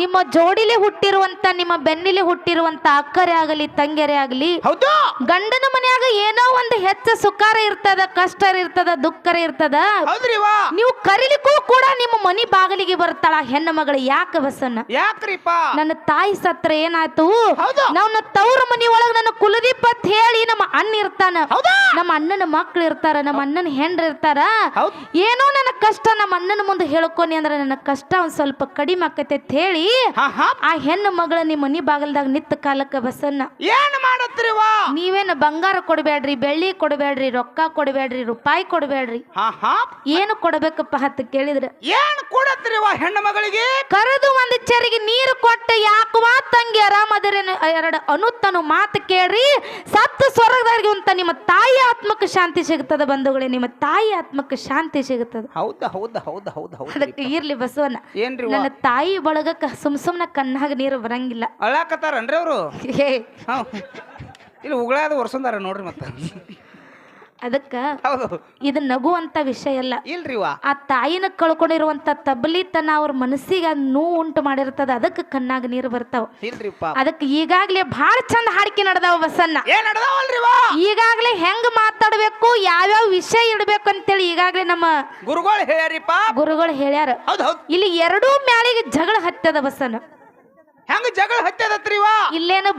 ನಿಮ್ಮ ಜೋಡಿಲೆ ಹುಟ್ಟಿರುವಂತ ನಿಮ್ಮ ಬೆನ್ನಿಲೆ ಹುಟ್ಟಿರುವಂತ ಅಕ್ಕರೆ ಆಗಲಿ ತಂಗೆರೆ ಆಗಲಿ ಹೌದು. ಗಂಡನ ಮನ್ಯಾಗ ಏನೋ ಒಂದು ಹೆಚ್ಚ ಸುಖಾರ ಇರ್ತದ ಕಷ್ಟ ಇರ್ತದ ದುಃಖರ ಇರ್ತದ ಹೌದ್ರಿ ವಾ ನೀವು ಕರಿಲಿಕ್ಕೂ ಕೂಡ ನಿಮ್ಮ ಮನಿ ಬಾಗಿಲಿಗೆ ಬರ್ತಾಳ ಹೆಣ್ಣು ಮಗಳು ಯಾಕ ಬಸನ್ನ ಯಾಕ್ರಿಪ್ಪ? ನನ್ನ ತಾಯಿ ಸತ್ರ ಏನಾಯ್ತು? ಹೌದು. ನನ್ನ ತವ್ರ ಮನಿ ಒಳಗ ನನ್ನ ಕುಲದೀಪ ಅಂತ ಹೇಳಿ ನಮ್ಮ ಅಣ್ಣ ಇರ್ತಾನ. ಹೌದಾ. ನಮ್ಮ ಅಣ್ಣನ ಮಕ್ಳು ಇರ್ತಾರ ನಮ್ಮ ಅಣ್ಣನ ಹೆಂಡ್ರ ಇರ್ತಾರ. ಏನೋ ನನ್ನ ಕಷ್ಟ ನಮ್ಮ ಅಣ್ಣನ ಮುಂದೆ ಹೇಳ್ಕೊನಿ ಅಂದ್ರೆ ನನ್ನ ಕಷ್ಟ ಒಂದ್ ಸ್ವಲ್ಪ ಕಡಿಮೆ ಆಕತೆ ಅಂತ ಹೇಳಿ ಆ ಹೆಣ್ಣು ಮಗಳ ನಿಮ್ಮ ಮನಿ ಬಾಗಲ್ದಾಗ ನಿತ್ತ ಕಾಲಕ್ಕ ಬಸನ್ನ ಏನ್ ಮಾಡತ್ರಿ ನೀವೇನು ಬಂಗಾರ ಕೊಡಬೇಡ್ರಿ ಬೆಳ್ಳಿ ಕೊಡಬೇಡ್ರಿ ರೊಕ್ಕ ಕೊಡಬೇಡ್ರಿ ರೂಪಾಯಿ ಕೊಡಬೇಡ್ರಿ. ಏನು ಕೊಡಬೇಕಪ್ಪ ಹತ್ತು ಕೇಳಿದ್ರ? ಏನ್ ಕೊಡತ್ರಿ ಹೆಣ್ಣು ಮಗಳಿಗೆ? ಕರೆದು ಒಂದು ಚರಿಗೆ ನೀರು ಕೊಟ್ಟು ಯಾಕವಾ ತಂಗಿ ಆರಾಮದರೇನು ಎರಡು ಅನುತ್ತನು ಮಾತು ಕೇಳ್ರಿ. ಸತ್ತು ಸ್ವರ್ಗದಾರಿಗೆ ಅಂತ ನಿಮ್ಮ ತಾಯಿ ಆತ್ಮಕ್ಕೆ ಶಾಂತಿ ಸಿಗುತ್ತದೆ ಬಂಧುಗಳೇ ನಿಮ್ಮ ತಾಯಿ ಆತ್ಮಕ್ಕೆ ಶಾಂತಿ ಸಿಗುತ್ತದೆ. ಹೌದು ಹೌದು ಹೌದು ಹೌದು ಹೌದ ಅದಕ್ಕೆ ಇರ್ಲಿ ಬಸವಣ್ಣ. ಏನ್ರಿ ನನ್ನ ತಾಯಿ ಬಳಗಕ್ಕೆ ಸುಮ್ ಸುಮ್ನ ಕಣ್ಣಾಗ ನೀರು ಬರಂಗಿಲ್ಲ. ಅಳಾಕತ್ತಾರನ್ರಿ ಅವರು? ಹೇ. ಇಲ್ಲಿ ಉಗುಳಾದ ವರ್ಸಂದಾರ ನೋಡ್ರಿ ಮತ್ತ. ಅದಕ್ಕ ಹೌದು. ಇದು ನಗುವಂತ ವಿಷಯ ಅಲ್ಲ. ಇಲ್ರಿವಾ ಆ ತಾಯಿನ ಕಳ್ಕೊಂಡಿರುವಂತ ತಬಲಿತನ ಅವ್ರ ಮನಸ್ಸಿಗೆ ಅದ್ ನೋವು ಉಂಟು ಮಾಡಿರ್ತದ ಅದಕ್ಕೆ ಕಣ್ಣಾಗ ನೀರು ಬರ್ತಾವ. ಇಲ್ರಿಪ್ಪ. ಅದಕ್ಕೆ ಈಗಾಗ್ಲೇ ಬಹಳ ಚಂದ ಹಾಡಿಕೆ ನಡೆದಾವ ಬಸನ್ನ ಏನ್ ನಡ್ದಾವಲ್ರಿ ವಾ. ಈಗಾಗ್ಲೇ ಹೆಂಗ್ ಮಾತಾಡ್ಬೇಕು ಯಾವ್ಯಾವ ವಿಷಯ ಇಡ್ಬೇಕು ಅಂತೇಳಿ ಈಗಾಗ್ಲೇ ನಮ್ಮ ಗುರುಗಳು ಹೇಳ್ಯಾರಿಪ್ಪ. ಗುರುಗಳು ಹೇಳ್ಯಾರ. ಹೌದು ಹೌದ್. ಇಲ್ಲಿ ಎರಡೂ ಮ್ಯಾಲಿಗೆ ಜಗಳ ಹತ್ತದ ಬಸನ್ನ ಹೆಂಗ ಜಗಳ ಹತ್ತದತ್ರಿ ವಾ ಇಲ್ಲೇನು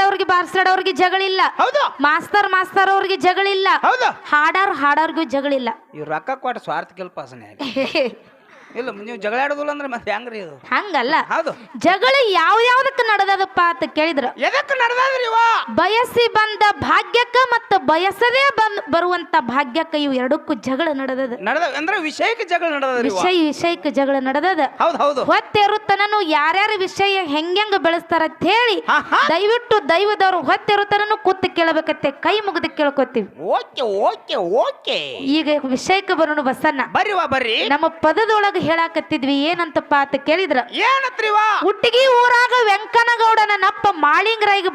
ಅವ್ರಿಗೆ ಜಗಳ ಜಗಳಿಲ್ಲ. ಹೌದು. ಮಾಸ್ತರ್ ಮಾಸ್ತರ್ ಅವ್ರಿಗೆ ಜಗಳಿಲ್ಲ. ಹೌದು. ಹಾಡಾರ್ ಹಾಡೋರ್ಗೂ ಜಗಳಿಲ್ಲ. ಇವ್ ರೊಕ್ಕ ಕೊಟ್ಟ ಸ್ವಾರ್ಥ ಕೆಲ್ಪಾಸನೆ ಇಲ್ಲ ನೀವು ಜಗಳ ಆಡೋದಿಲ್ಲ ಅಂದ್ರೆ ಮತ್ತೆ ಹೆಂಗ್ರಿ ಇದು? ಹಂಗಲ್ಲ. ಹೌದು. ಜಗಳ ಯಾವ ಯಾವ್ದಕ್ಕೆ ನಡೆದದಪ್ಪ ಅಂತ ಕೇಳಿದ್ರ. ಎದಕ್ಕೆ ನಡ್ದಾದ್ರಿ ಬಯಸಿ ಬಂದ ಭಾಗ್ಯಕ್ಕ ಮತ್ತು ಬಯಸದೇ ಬಂದ್ ಬರುವಂತ ಭಾಗ್ಯಕ್ಕ ಇವು ಎರಡಕ್ಕೂ ಜಗಳ ನಡೆದದ. ನಡೆದ ಅಂದ್ರೆ ವಿಷಯಕ್ಕೆ ಜಗಳ ನಡದ ವಿಷಯ ವಿಷಯಕ್ಕೆ ಜಗಳ ನಡೆದದ. ಹೌದು ಹೌದು. ಹೊತ್ತೆರುತ್ತನನು ಯಾರ್ಯಾರ ವಿಷಯ ಹೆಂಗೆಂಗ ಬೆಳೆಸ್ತಾರ ಅಂತ ಹೇಳಿ ಹಾ ಹಾ. ದಯವಿಟ್ಟು ದೈವದವರು ಹೊತ್ತೇರುತ್ತನನು ಕೂತು ಕೇಳಬೇಕತ್ತೆ ಕೈ ಮುಗಿದು ಕೇಳ್ಕೊತೀವಿ. Okay okay okay. ಈಗ ವಿಷಯಕ್ಕೆ ಬರೋಣ ಬಸನ್ನ ಬರ್ರಿ ವಾ ಬರ್ರಿ. ನಮ್ಮ ಪದದೊಳಗೆ ಹೇಳಾಕತ್ತಿದ್ವಿ ಏನಂತಪ್ಪ ಅಂತ ಕೇಳಿದ್ರ? ಏನತ್ರಿ ವಾ ಹುಟ್ಟಿಗಿ ಊರಾಗ ವೆಂಕನಗೌಡನ ನಪ್ಪ ಮಾಳಿಂಗರಾಯಿಗೆ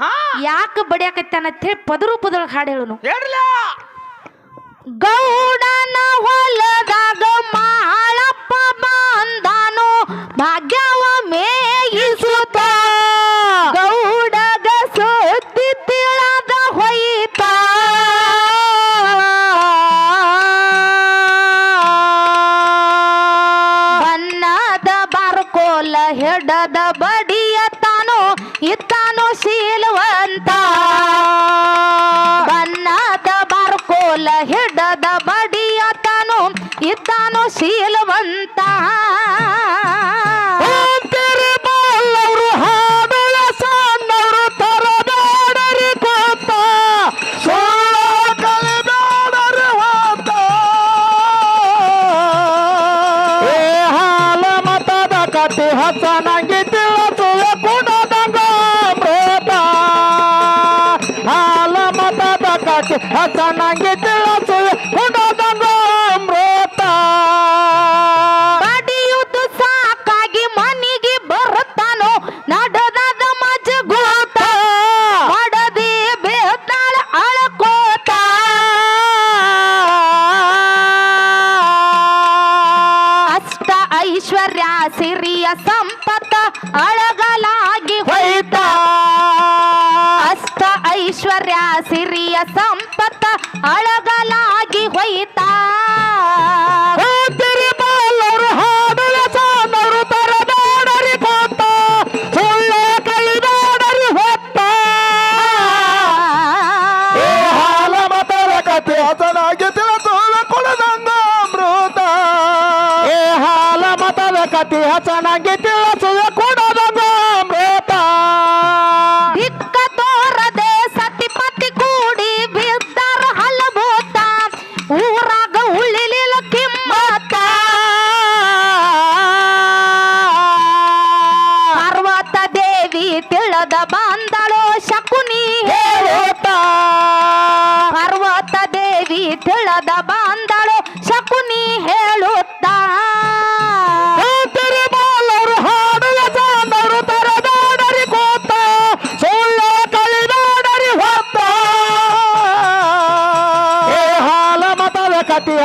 ಹಾ ಯಾಕೆ ಬಡಿಯಾಕತ್ತಾನ ಅಂತ ಹೇಳಿ ಪದರೂಪದೊಳಗೆ ಹಾಡು ಹೇಳುನು ಗೌಡನ ಹೊಲದಾಗ ಹೆಡದ ಬಡಿಯ ತಾನು ಇತ್ತಾನು ಶೀಲವಂತ ಬನ್ನದ ಬಾರ್ಕೋಲ ಹಿಡದ ಬಡಿಯ ತಾನು ಇತ್ತಾನು ಶೀಲವಂತ ಕಟ್ಟಿ ಹಸನಂಗಿ ತಿಳಿಸುವೆ ಕುಡದಂಗ ಅಮೃತ. ಹಾಲ ಮತದ ಕಟ್ಟಿ ಹಸನಂಗಿ ತಿಳಿಸುವೆ ಐಶ್ವರ್ಯ ಸಿರಿಯ ಸಂಪತ್ತ ಅಳಗಲಾಗಿ ಹೊಯ್ತ. ಅಷ್ಟ ಐಶ್ವರ್ಯ ಸಿರಿಯ ಸಂಪತ್ತ ಅಳಗಲಾಗಿ ಹೊಯ್ತ. ಹೋತಿರಿ ಬಾಲರು ಕಥೆ ಹಸನಾಗಿ ತಿಳಿಸುವ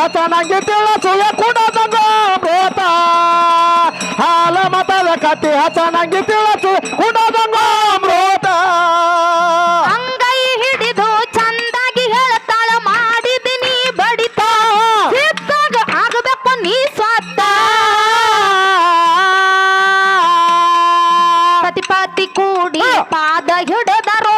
ಕತಿ ಹಸನಂಗೆ ತಿಳಿಸುವ ಕುಡದಂಗ ಅಮೃತ ಹಾಲ ಮತದ ಕತ್ತಿ ಹಸನಂಗಿ ತಿಳಿಸು ಕುಡದಂಗ ಅಮೃತ ಅಂಗೈ ಹಿಡಿದು ಚಂದಾಗಿ ಹೇಳ್ತಾಳ ಮಾಡಿದಿನಿ ಬಡಿತ. ಸಿದ್ದಾಗ ಆಗಬೇಕು ನೀ ಸ್ವತ್ತ ಪ್ರತಿಪತಿ ಕೂಡಿ ಪಾದ ಹಿಡಿದರೋ.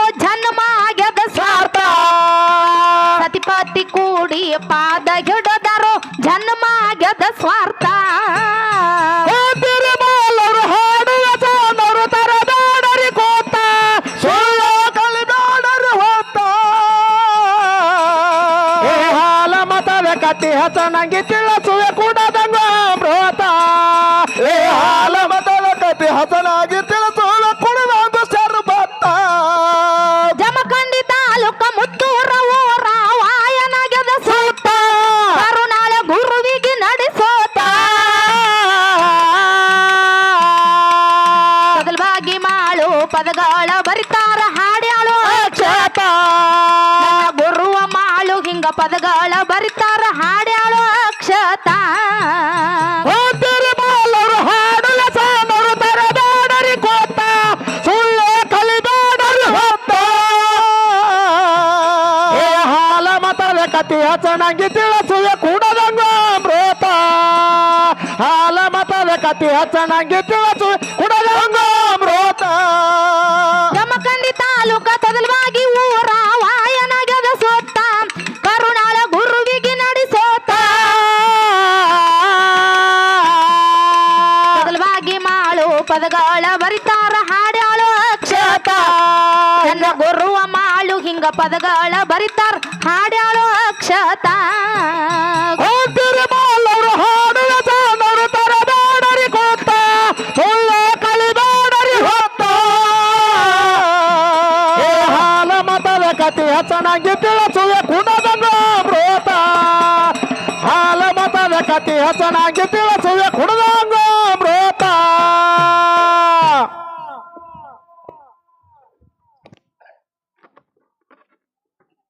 ಸತಿಪತಿ ಕೂಡಿ ಪಾದ ಹಿಡಿದರೋ ಜನ್ಮ ಆಗ್ಯದ ಸ್ವಾರ್ಥ ತಿರುಮಲರು ಹಾಡುವ ಸೋನರು ತರದಾಡರಿ ಕೋತ. ಸುಳ್ಳು ಕಲಿದಾಡರಿ ಹೊತ್ತ ಏ ಹಾಲ ಮತದ ಕತ್ತಿ ಹಸನಂಗಿ ತಿಳಿಸುವೆ ಕುಡದಂಗ ಅಮೃತ ಏ ಹಾಲ ಮತದ ಕತ್ತಿ ಹಸನಾಗಿ ಪದಗಳ ಬರಿತಾರ ಹಾಡ್ಯಾಳು. ಅಕ್ಷತ ನನ್ನ ಗುರುವ ಮಾಳು ಹಿಂಗ ಪದಗಳ ಬರಿತಾರ ಹಾಡ್ಯಾಳು ಮತದ ಕತಿ. ಹಸನಂಗಿ ತಿಳಿಸುವೆ ಕುಡದಂಗ ಅಮೃತ. ಹಾಲ ಮತದ ಕತಿ ಚೆನ್ನಾಗಿ ತಿಳಿಸುವ ಕೂಡದಂಗ ಅಮೃತ. ಜಮಖಂಡಿ ತಾಲೂಕ ತೊದಲ್ವಾಗಿ ಊರ ವಾಯನಾಗ್ಯದ ಸೋತ ಕರುಣಾಳ ಗುರುವಿಗೆ ನಡೆಸೋತ ತೊದಲ್ವಾಗಿ ಮಾಳು ಪದಗಳ ಬರಿತಾರ ಹಾಡ್ಯಾಳು ಅಕ್ಷತ ನನ್ನ ಗುರುವ ಮಾಳು ಹಿಂಗ ಪದಗಳ ಬರಿತಾರ ಹಾಡ್ಯಾಳು ಅಕ್ಷತ ಕತಿ ಹಸನಾಗಿ ತಿಳಿಸುವೆ ಕುಡದಂಗ